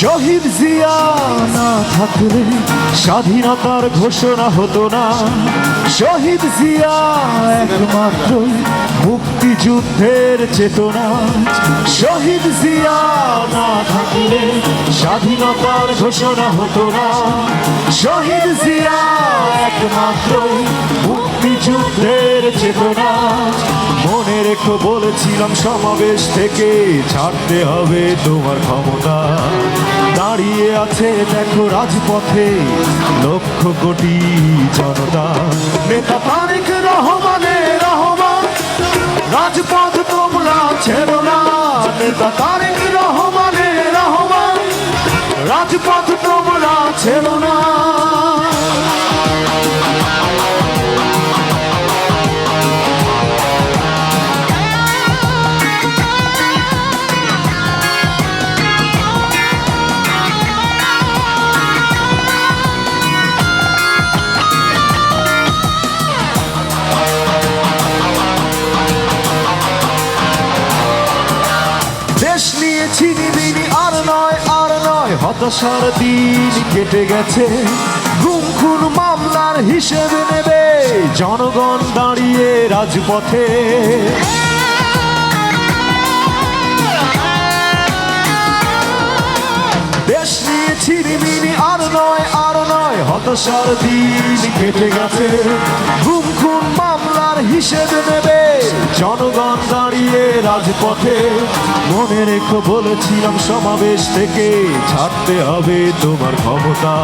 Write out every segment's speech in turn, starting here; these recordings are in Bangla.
শহীদ জিয়া না থাকলে স্বাধীনতার ঘোষণা হতো না। শহীদ জিয়া একমাত্র মুক্তিযুদ্ধের চেতনা। শহীদ জিয়া না থাকলে স্বাধীনতার ঘোষণা হতো না। শহীদ জিয়া একমাত্র মুক্তিযুদ্ধের চেতনা। মনে রেখো, বলেছিলাম, সমাবেশ থেকে ছাড়তে হবে তোমার ক্ষমতা। দাঁড়িয়ে আছে দেখো রাজপথে লক্ষ কোটি জনতা। নেতা তারেক রহমানে রহমান রাজপথ হতাশার দিন কেটে গেছে। গুম খুন মামলার হিসেবে নেবে। জনগণ দাঁড়িয়ে রাজপথে। দেশ নিয়ে ছিনিমিনি আর নয় আর নয়, হতাশার দিন কেটে গেছে। গুম খুন মামলার হিসেবে নেবে। জনগণ দাঁড়িয়ে রাজপথে মনে রেখো বলেছিলাম সমাবেশ থেকে, ছাড়তে হবে তোমার ক্ষমতা।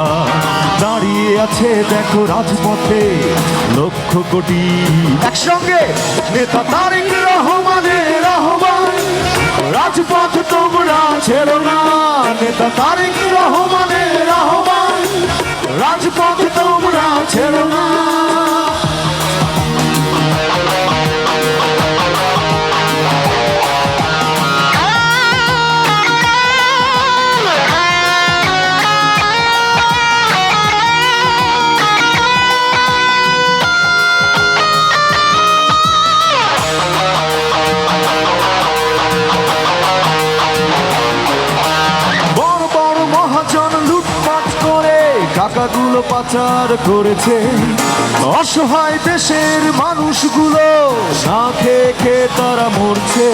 দাঁড়িয়ে আছে দেখো রাজপথে লক্ষ কোটি। একসঙ্গে নেতা তারেক রহমানের রহমান রাজপথ তোমরা ছেড়ো না। নেতা তারেক টাকাগুলো পাচার করেছে। অসহায় দেশের মানুষগুলো না খেয়ে খেয়ে তারা মরছে।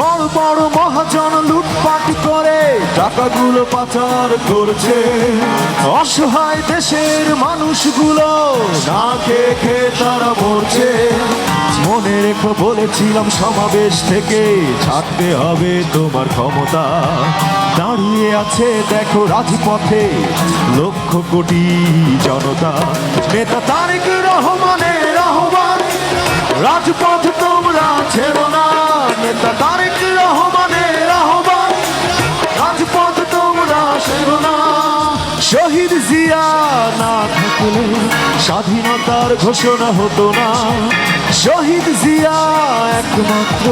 বড় বড় মহাজন লুটপাট করে টাকাগুলো পাচার করছে। অসহায় দেশের মানুষগুলো না খেয়ে খেয়ে তারা মরছে। মনে রেখো, বলেছিলাম সমাবেশ থেকে ছাড়তে হবে তোমার ক্ষমতা। দাঁড়িয়ে আছে, দেখো রাজপথে লক্ষ কোটি জনতা। নেতা তারেক রহমানের রহমান রাজপথ তোমরা ছেড়ো না। থাকলে স্বাধীনতার ঘোষণা হতো না। শহীদ জিয়া একমাত্র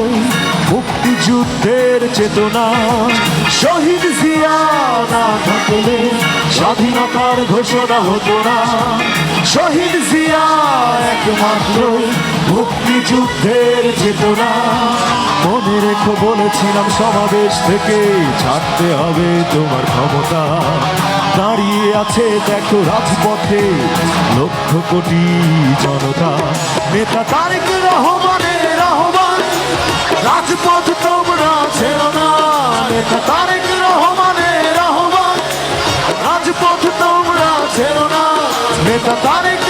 মুক্তিযুদ্ধের চেতনা। শহীদ জিয়া না থাকলে স্বাধীনতার ঘোষণা হতো না। শহীদ জিয়া একমাত্র মুক্তিযুদ্ধের চেতনা। মনে রেখো বলেছিলাম সমাবেশ থেকে, ছাড়তে হবে তোমার ক্ষমতা। দাঁড়িয়ে আছে দেখো রাজপথে লক্ষ কোটি জনতা। নেতা তারেক রহমানের রহমান রাজপথ তোমরা ছেড়ো না। নেতা তারেক রহমানের রহমান রাজপথ তোমরা ছেড়ো না। নেতা তারেক